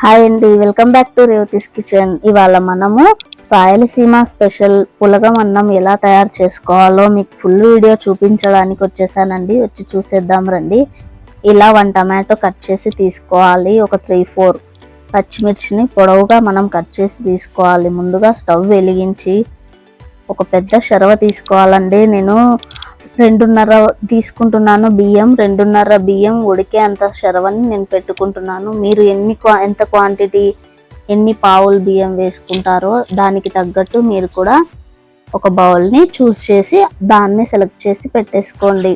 Hi అండి welcome back to Revathi's kitchen. ఇవాళ మనము రాయలసీమ స్పెషల్ పులగం అన్నం ఎలా తయారు చేసుకోవాలో మీకు ఫుల్ వీడియో చూపించడానికి వచ్చేసానండి. వచ్చి చూసేద్దాం రండి. ఇలా వన్ టమాటో కట్ చేసి తీసుకోవాలి. ఒక త్రీ ఫోర్ పచ్చిమిర్చిని పొడవుగా మనం కట్ చేసి తీసుకోవాలి. ముందుగా స్టవ్ వెలిగించి ఒక పెద్ద షరవ తీసుకోవాలండి. నేను రెండున్నర తీసుకుంటున్నాను బియ్యం రెండున్నర బియ్యం ఉడికే అంత శరవని నేను పెట్టుకుంటున్నాను. మీరు ఎన్ని ఎంత క్వాంటిటీ ఎన్ని పావులు బియ్యం వేసుకుంటారో దానికి తగ్గట్టు మీరు కూడా ఒక బౌల్ని చూస్ చేసి దాన్ని సెలెక్ట్ చేసి పెట్టేసుకోండి.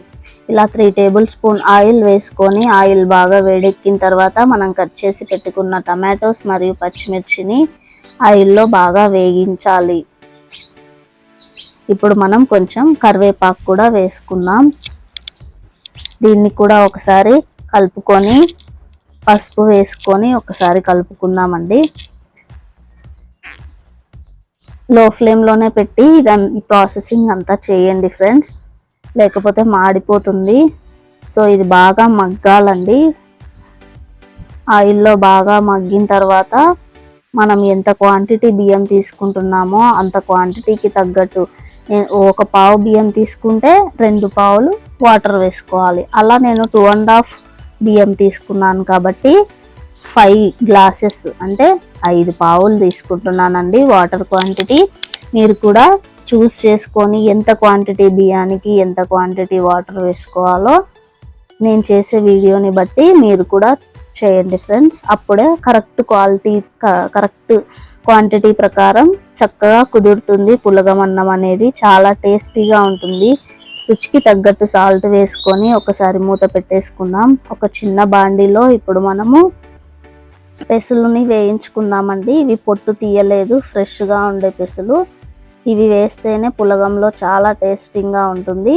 ఇలా త్రీ టేబుల్ స్పూన్ ఆయిల్ వేసుకొని ఆయిల్ బాగా వేడెక్కిన తర్వాత మనం కట్ చేసి పెట్టుకున్న టమాటోస్ మరియు పచ్చిమిర్చిని ఆయిల్లో బాగా వేగించాలి. ఇప్పుడు మనం కొంచెం కరివేపాకు కూడా వేసుకుందాం. దీన్ని కూడా ఒకసారి కలుపుకొని పసుపు వేసుకొని ఒకసారి కలుపుకుందామండి. లో ఫ్లేమ్లోనే పెట్టి ఈ ప్రాసెసింగ్ అంతా చేయండి ఫ్రెండ్స్. లేకపోతే మాడిపోతుంది. సో ఇది బాగా మగ్గాలండి. ఆయిల్లో బాగా మగ్గిన తర్వాత మనం ఎంత క్వాంటిటీ బియ్యం తీసుకుంటున్నామో అంత క్వాంటిటీకి తగ్గట్టు ఒక పావు బియ్యం తీసుకుంటే రెండు పావులు వాటర్ వేసుకోవాలి. అలా నేను టూ అండ్ హాఫ్ బియ్యం తీసుకున్నాను కాబట్టి ఫైవ్ గ్లాసెస్ అంటే ఐదు పావులు తీసుకుంటున్నానండి వాటర్ క్వాంటిటీ మీరు కూడా చూస్ చేసుకొని ఎంత క్వాంటిటీ బియ్యానికి ఎంత క్వాంటిటీ వాటర్ వేసుకోవాలో నేను చేసే వీడియోని బట్టి మీరు కూడా చేయండి ఫ్రెండ్స్ అప్పుడే కరెక్ట్ క్వాలిటీ కరెక్ట్ క్వాంటిటీ ప్రకారం చక్కగా కుదురుతుంది. పులగం అన్నం అనేది చాలా టేస్టీగా ఉంటుంది. రుచికి తగ్గట్టు సాల్ట్ వేసుకొని ఒకసారి మూత పెట్టేసుకుందాం. ఒక చిన్న బాండీలో ఇప్పుడు మనము పెసులుని వేయించుకుందామండి ఇవి పొట్టు తీయలేదు ఫ్రెష్గా ఉండే పెసులు. ఇవి వేస్తేనే పులగంలో చాలా టేస్టింగ్గా ఉంటుంది.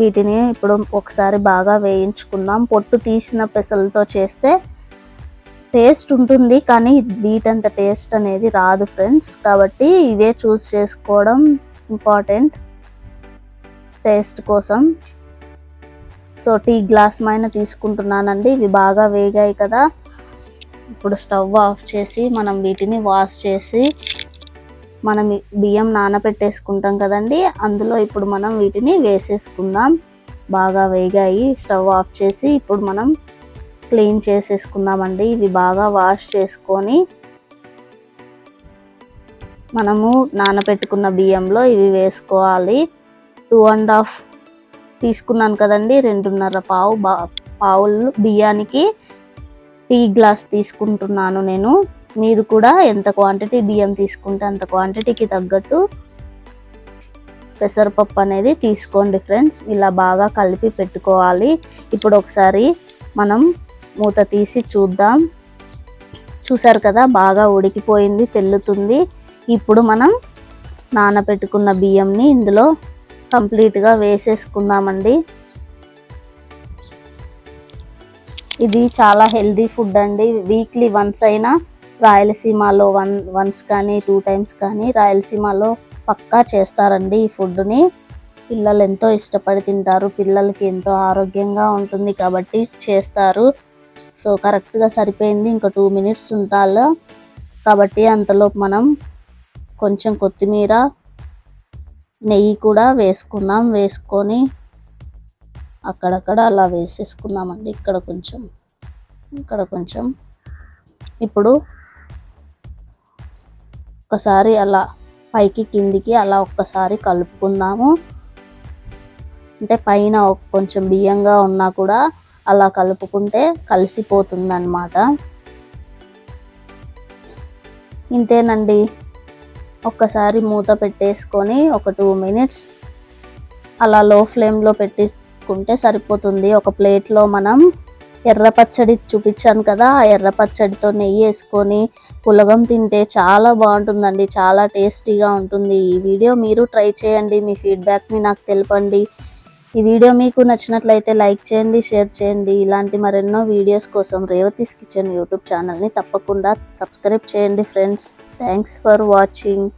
వీటిని ఇప్పుడు ఒకసారి బాగా వేయించుకుందాం. పొట్టు తీసిన పెసలతో చేస్తే టేస్ట్ ఉంటుంది కానీ వీటంత టేస్ట్ అనేది రాదు ఫ్రెండ్స్. కాబట్టి ఇవే చూస్ చేసుకోవడం ఇంపార్టెంట్ టేస్ట్ కోసం. సో టీ గ్లాస్ మైన తీసుకుంటున్నానండి. ఇవి బాగా వేగాయి కదా. ఇప్పుడు స్టవ్ ఆఫ్ చేసి మనం వీటిని వాష్ చేసి మనం బియ్యం నానబెట్టేసుకుంటాం కదండి. అందులో ఇప్పుడు మనం వీటిని వేసేసుకుందాం. బాగా వేగాయి. స్టవ్ ఆఫ్ చేసి ఇప్పుడు మనం క్లీన్ చేసేసుకుందామండి. ఇవి బాగా వాష్ చేసుకొని మనము నానబెట్టుకున్న బియ్యంలో ఇవి వేసుకోవాలి. టూ అండ్ హాఫ్ తీసుకున్నాను కదండి రెండున్నర పావు బా పావులు బియ్యానికి టీ గ్లాస్ తీసుకుంటున్నాను నేను. మీరు కూడా ఎంత క్వాంటిటీ బియ్యం తీసుకుంటే అంత క్వాంటిటీకి తగ్గట్టు పెసరపప్పు అనేది తీసుకోండి ఫ్రెండ్స్. ఇలా బాగా కలిపి పెట్టుకోవాలి. ఇప్పుడు ఒకసారి మనం మూత తీసి చూద్దాం. చూసారు కదా బాగా ఉడికిపోయింది తెల్లుతుంది. ఇప్పుడు మనం నానబెట్టుకున్న బియ్యంని ఇందులో కంప్లీట్గా వేసేసుకుందామండి. ఇది చాలా హెల్దీ ఫుడ్ అండి. వీక్లీ వన్స్ అయినా రాయలసీమలో వన్ వన్స్ కానీ టూ టైమ్స్ కానీ రాయలసీమలో పక్కా చేస్తారండి ఈ ఫుడ్ని. పిల్లలు ఎంతో ఇష్టపడి తింటారు. పిల్లలకి ఎంతో ఆరోగ్యంగా ఉంటుంది కాబట్టి చేస్తారు. సో కరెక్ట్గా సరిపోయింది. ఇంకా టూ మినిట్స్ ఉండాలి. కాబట్టి అంతలోపు మనం కొంచెం కొత్తిమీర నెయ్యి కూడా వేసుకుందాం. వేసుకొని అక్కడక్కడ అలా వేసేసుకుందామండి. ఇక్కడ కొంచెం ఇక్కడ కొంచెం. ఇప్పుడు ఒకసారి అలా పైకి కిందికి అలా ఒక్కసారి కలుపుకుందాము. అంటే పైన కొంచెం బియ్యంగా ఉన్నా కూడా అలా కలుపుకుంటే కలిసిపోతుందన్నమాట. ఇంతేనండి. ఒక్కసారి మూత పెట్టేసుకొని ఒక టూ మినిట్స్ అలా లో ఫ్లేమ్లో పెట్టించుకుంటే సరిపోతుంది. ఒక ప్లేట్లో మనం ఎర్ర పచ్చడి చూపించాను కదా ఆ ఎర్ర పచ్చడితో నెయ్యి వేసుకొని పులగం తింటే చాలా బాగుంటుందండి. చాలా టేస్టీగా ఉంటుంది. ఈ వీడియో మీరు ట్రై చేయండి. మీ ఫీడ్బ్యాక్ని నాకు తెలపండి. ఈ వీడియో మీకు నచ్చినట్లయితే లైక్ చేయండి షేర్ చేయండి. ఇలాంటి మరెన్నో వీడియోస్ కోసం రేవతీస్ కిచెన్ యూట్యూబ్ ఛానల్ని తప్పకుండా సబ్స్క్రైబ్ చేయండి ఫ్రెండ్స్. Thanks for watching.